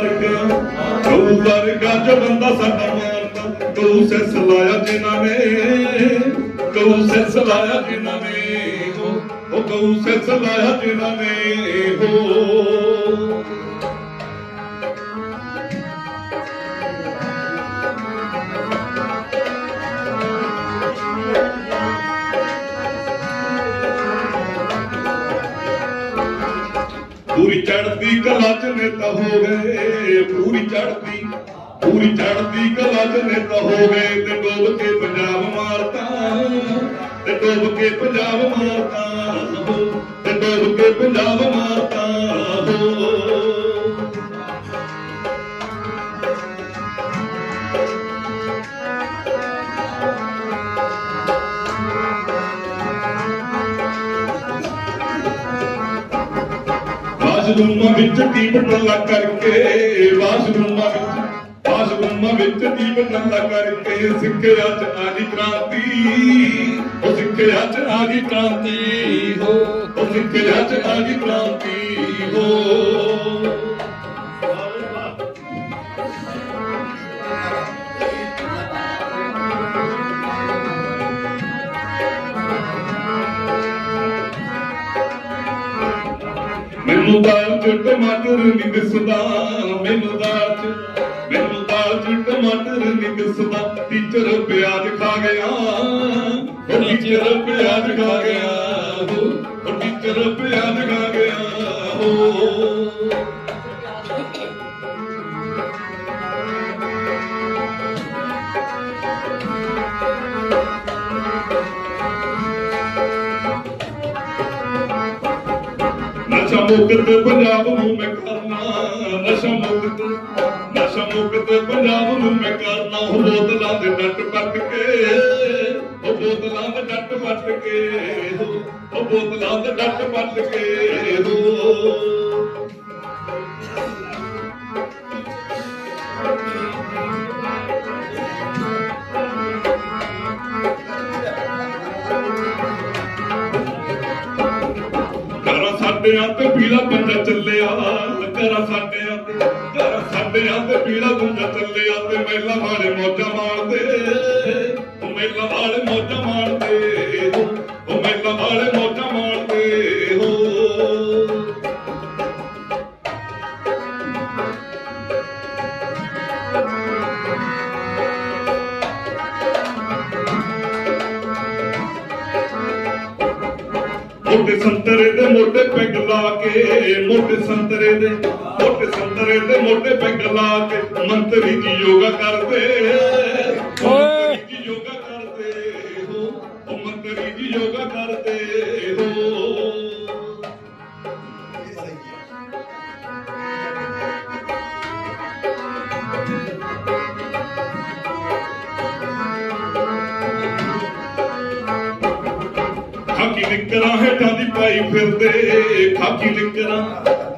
ਗਊ ਵਰਗਾ ਜੋ ਬੰਦਾ ਸਾਡਾ ਮਾਰਦਾ ਗਊ ਸੇ ਸਲਾਇਆ ਜਿਨ੍ਹਾਂ ਨੇ ਗਊ ਸੇ ਸਲਾਇਆ ਜਿਨ੍ਹਾਂ ਨੇ, ਹੋ ਉਹ ਗਊ ਸੇ ਸਲਾਇਆ ਜਿਨ੍ਹਾਂ ਨੇ, ਹੋ। ਪੂਰੀ ਚੜਦੀ ਕਲਾ ਚ ਨੇਤਾ ਹੋ ਗਏ ਪੂਰੀ ਚੜਦੀ ਪੂਰੀ ਚੜਦੀ ਕਲਾ ਚ ਨੇਤਾ ਹੋ ਗਏ ਤੇ ਡੋਬ ਕੇ ਪੰਜਾਬ ਮਾਰਤਾ ਤੇ ਡੋਬ ਕੇ ਪੰਜਾਬ ਮਾਰਤਾ ਤੇ ਡੋਬ ਕੇ ਪੰਜਾਬ ਮਾਰਤਾ ਵਾਸ਼ਰੂਮਾਂ ਵਿੱਚ ਟੀਪ ਟੱਲਾ ਕਰਕੇ, ਵਾਸ਼ਰੂਮਾਂ ਵਿੱਚ ਵਾਸ਼ਰੂਮਾਂ ਵਿੱਚ ਟੀਪ ਟੱਲਾ ਕਰਕੇ, ਸਿੱਖਿਆ ਚ ਆ ਕ੍ਰਾਂਤੀ, ਉਹ ਸਿੱਖਿਆ ਚ ਆ ਗਈ ਕ੍ਰਾਂਤੀ, ਹੋ, ਉਹ ਸਿੱਖਿਆ ਚ ਆ ਗਈ ਕ੍ਰਾਂਤੀ, ਹੋ। ਮੈਨੂੰ ਦਾਲ ਚ ਟਮਾਟਰ ਨਹੀਂ ਦਿਸਦਾ ਮੈਨੂੰ ਦਾਲ ਚ, ਮੈਨੂੰ ਦਾਲ ਚ ਟਮਾਟਰ ਨਹੀਂ ਦਿਸਦਾ ਟੀਚਰ ਪਿਆਜ਼ ਖਾ ਗਿਆ, ਉਹ ਟੀਚਰ ਪਿਆਜ਼ ਖਾ ਗਿਆ। ਉਹ ਟੀਚਰ ਪਿਆਜ਼ ਖਾ ਮੁਕਤ ਪੰਜਾਬ ਨੂੰ ਮੈਂ ਕਰਨਾ ਨਸ਼ਾ ਮੁਕਤ ਨਸ਼ਾ ਮੁਕਤ ਪੰਜਾਬ ਨੂੰ ਮੈਂ ਕਰਨਾ। ਉਹ ਬੋਤਲਾਂ ਦੇ ਡੱਟ ਪੱਟ ਕੇ, ਉਹ ਬੋਤਲਾਂ ਦੇ ਡੱਟ ਪੱਟ ਕੇ, ਉਹ ਬੋਤਲਾਂ ਦੇ ਡੱਟ ਪੱਟ ਕੇ ਹੋ ਸਾਡਿਆਂ ਤੇ ਪੀਲਾ ਬੰਦਾ ਚੱਲਿਆ ਘਰਾਂ ਸਾਡਿਆਂ ਤੇ ਘਰਾਂ ਸਾਡਿਆਂ ਤੇ ਪੀਲਾ ਬੰਦਾ ਚੱਲਿਆ ਤੇ ਮਹਿਲਾ ਵਾਲੇ ਮੌਜਾਂ ਮਾਰਦੇ ਉਹ ਮਹਿਲਾ ਵਾਲੇ ਮੌਜਾਂ ਮਾਰਦੇ ਉਹ ਮਹਿਲਾ ਵਾਲੇ ਮੌਜਾਂ ਮਾਰਦੇ ਮੋਟੇ ਸੰਤਰੇ ਦੇ ਮੋਟੇ ਪੈਗ ਲਾ ਕੇ, ਮੋਟੇ ਸੰਤਰੇ ਦੇ ਮੋਟੇ ਸੰਤਰੇ ਦੇ ਮੋਟੇ ਪੈਗ ਲਾ ਕੇ ਮੰਤਰੀ ਜੀ ਯੋਗਾ ਕਰਦੇ। ਨਿਕਰਾਂ ਹੇਠਾਂ ਦੀ ਪਾਈ ਫਿਰਦੇ, ਖਾਕੀ ਨਿਕਰਾਂ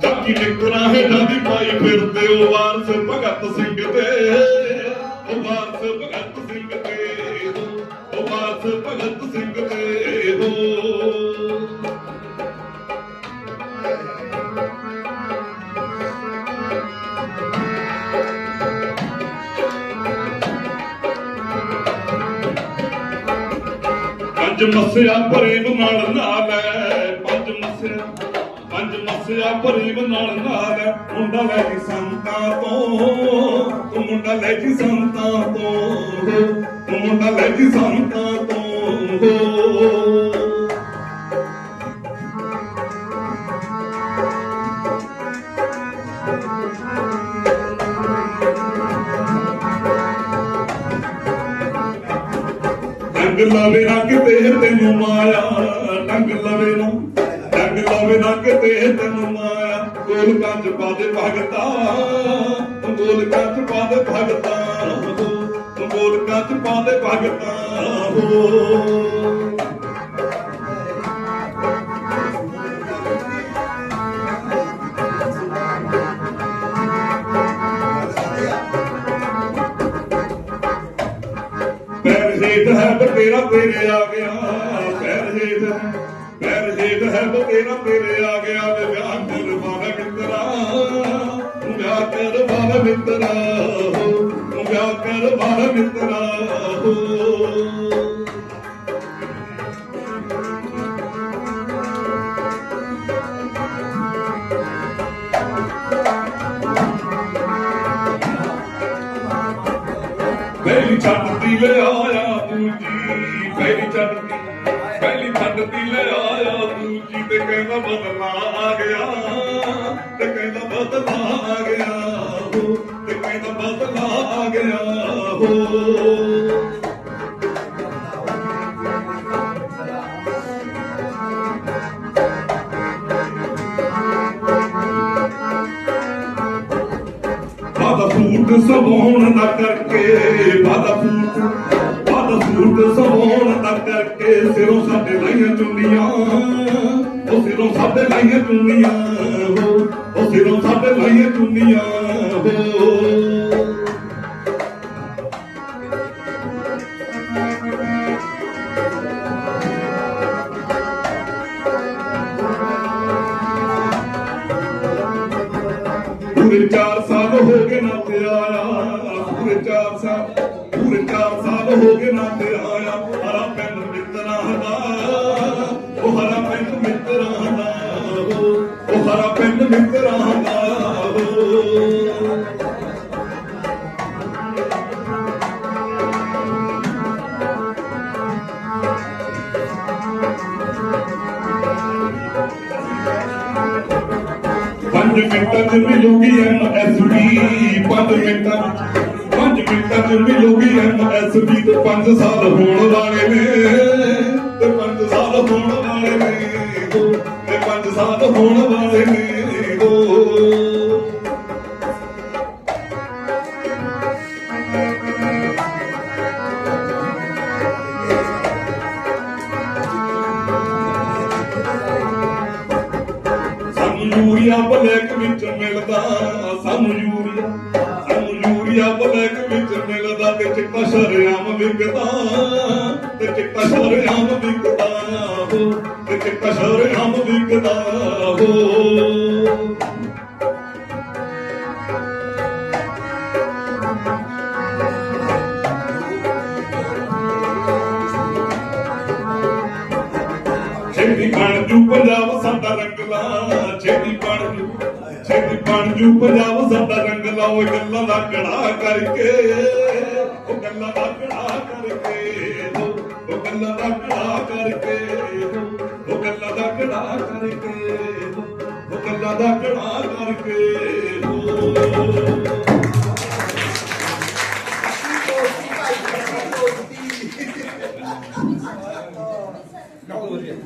ਖਾਕੀ ਨਿਕਰਾਂ ਹੇਠਾਂ ਦੀ ਪਾਈ ਫਿਰਦੇ, ਉਹ ਵਾਰਸ ਭਗਤ ਸਿੰਘ ਤੇ, ਉਹ ਵਾਰਸ ਭਗਤ ਸਿੰਘ ਤੇ, ਉਹ ਵਾਰਸ ਭਗਤ ਸਿੰਘ ਤੇ। ਪੰਜ ਮਸਿਆ ਪ੍ਰੇਮ ਨਾਲ ਨਾਲ ਹੈ ਪੰਜ ਮਸਿਆ ਪੰਜ ਮਸਿਆ ਪ੍ਰੇਮ ਨਾਲ ਨਾਲ ਹੈ ਮੁੰਡਾ ਲੈ ਜੀ ਸੰਤਾਂ ਤੋਂ, ਤੂੰ ਮੁੰਡਾ ਲੈ ਜੀ ਸੰਤਾਂ ਤੋਂ। ਤੂੰ ਮੁੰਡਾ ਲੈ ਜੀ ਸੰਤਾਂ ਤੋਂ। ਡੰਗ ਲਵੇ ਨਾ ਕਿਤੇ ਤੈਨੂੰ ਮਾਇਆ ਡੰਗ ਲਵੇ ਨਾ ਡੰਗ ਲਵੇ ਨਾ ਕਿਤੇ ਤੈਨੂੰ ਮਾਇਆ। ਗੋਲ ਕੰਜ ਪਾ ਦੇ ਭਗਤਾ ਗੋਲ ਕੰਜ ਪਾ ਦੇ ਭਗਤਾ ਗੋਲ ਕੰਜ ਪਾ ਦੇ ਭਗਤਾ ਹੋ ਹੇਠ ਹੈ ਤੇਰਾ ਤੇਰੇ ਆ ਗਿਆ। ਪੈਰ ਹੇਠ ਹੈ, ਪੈਰ ਹੇਠ ਹੈ ਬਤੇਰਾ ਤੇਰੇ ਆ ਗਿਆ। ਵੇ ਵਿਆਹ ਕਰ ਮਾਰਾ ਮਿੱਤਰਾ ਵਿਆਹ ਵਿਆਹ ਕਰ ਬਾਲ ਮਿੱਤਰਾ ਹੋ ਵਿਆਹ ਕਰ ਬਾਲ ਮਿੱਤਰਾ। ਹੋ ਪਹਿਲੀ ਛੱਡਦੀ ਲੈ ਪਹਿਲੀ ਛੱਡਦੀ ਪਹਿਲੀ ਛੱਡਦੀ ਲੈ ਆਇਆ ਦੂਜੀ ਤੇ ਕਹਿੰਦਾ ਬਦਲਾ ਆ ਗਿਆ। ਤੇ ਕਹਿੰਦਾ ਬਦਲਾ ਆ ਗਿਆ, ਹੋ। ਤੇ ਕਹਿੰਦਾ ਬਦਲਾ ਆ ਗਿਆ, ਹੋ। ਬਾਦਾ ਫੂਟ ਸਵਾਉਣ ਨਾ ਕਰਕੇ ਬਾਦਾ ਫੂਟ ਬਾਦਾ ਫੂਟ ਸਵਾਉਣ ਕਰਕੇ ਸਿਰੋਂ ਸਾਡੇ ਲਾਈਆਂ ਚੁੰਨੀਆਂ। ਉਹ ਸਿਰੋਂ ਸਾਡੇ ਲਾਈਆਂ ਚੁੰਨੀਆਂ। ਉਹ ਸਿਰੋਂ ਸਾਡੇ ਲਾਈਆਂ ਚੁੰਨੀਆਂ। ਪੂਰੇ 4 ਸਾਲ ਹੋ ਗਏ ਨਾ ਤੇ ਆਇਆ। ਪੂਰੇ 4 ਸਾਲ ਪੂਰੇ 4 ਸਾਲ ਹੋ ਗਏ ਨਾ ਤੇ ਆਇਆ ਉਹ ਹਰਾ ਪਿੰਡ ਮਿੱਤਰਾਂ ਦਾ ਉਹ ਉਹ ਹਰਾ ਪਿੰਡ ਮਿੱਤਰਾਂ ਦਾ ਉਹ ਪੰਜ ਮਿੰਟਾਂ ਚ ਮਿਲੂਗੀ ਐਮਐਸਪੀ ਪੰਜ ਮਿੰਟਾਂ ਪੰਜ ਮਿੰਟਾਂ ਚ ਮਿਲੂਗੀ ਐਮਐਸਪੀ ਤੇ 5 ਸਾਲ ਹੋਣ ਵਾਲੇ ਨੇ। 5 ਸਾਲ ਹੋਣ ਹੋ ਸਾਨੂੰ ਯੂਰੀਆ ਬਲੈਕ ਵਿੱਚ ਮਿਲਦਾ, ਸਾਨੂੰ ਯੂਰੀਆ ਸਾਨੂੰ ਯੂਰੀਆ ਬਲੈਕ ਵਿੱਚ ਮਿਲਦਾ, ਤੇ ਚਿੱਟਾ ਸ਼ਰਿਆਮ ਵਿਕਦਾ, ਤੇ ਚਿੱਟਾ ਸ਼ਰਿਆਮ ਵਿਕਦਾ। ਤੇ ਚਿੱਟਾ ਸ਼ਰਿਆਮ ਹੋ ਛੇਤੀ ਬਣ ਜੂ ਪੰਜਾਬ ਸਾਡਾ ਰੰਗਲਾ ਛੇਤੀ ਬਣ ਜੂ, ਛੇਤੀ ਬਣ ਜੂ ਪੰਜਾਬ ਸਾਡਾ ਰੰਗਲਾ ਉਹ ਗੱਲਾਂ ਦਾ ਕੜਾ ਕਰਕੇ, ਉਹ ਗੱਲਾਂ ਦਾ ਕੜਾ ਕਰਕੇ, ਉਹ ਗੱਲਾਂ ਦਾ ਕੜਾ ਕਰਕੇ। ਕਰਕੇ ਉਹ ਗੱਲਾਂ ਦਾ ਕੜਾ ਕਰਕੇ